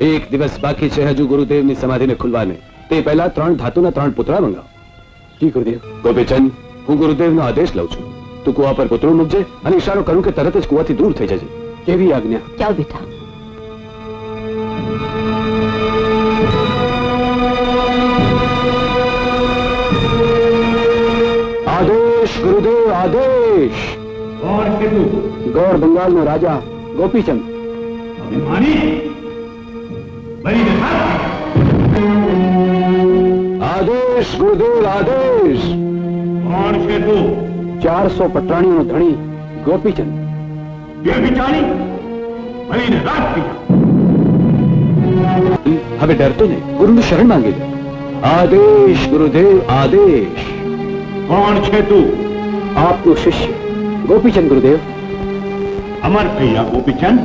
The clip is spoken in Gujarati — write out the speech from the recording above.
એક દિવસ બાકી છે હજુ ગુરુદેવની સમાધિને ખુલવાને. તે પહેલા ત્રણ ધાતુના ત્રણ પુતળા મંગાવો. જી ગુરુદેવ. ગોપીચંદ હું ગુરુદેવનો આદેશ લઉં છું. તું કુવા પર પુતળું મૂકજે અને ઈશારો કરું કે તરત જ કુવાથી દૂર થઈ જજે. કેવી આજ્ઞા? જાઓ બેટા. આદેશ ગુરુદેવ આદેશ. કોણ તું બંગાળનો રાજા ગોપીચંદ અભિમાની આદેશ ગુરુદેવ આદેશ. કોણ છે તું? ચારસો પટરાણીનો ધણી ગોપીચંદ. બે બિચારી? બળીને રાખ દીધા. હવે ડરતો નહીં ગુરુનું શરણ માંગે છે. આદેશ ગુરુદેવ આદેશ. કોણ છે તું? આપનું શિષ્ય ગોપીચંદ ગુરુદેવ. અમર ભૈયા ગોપીચંદ?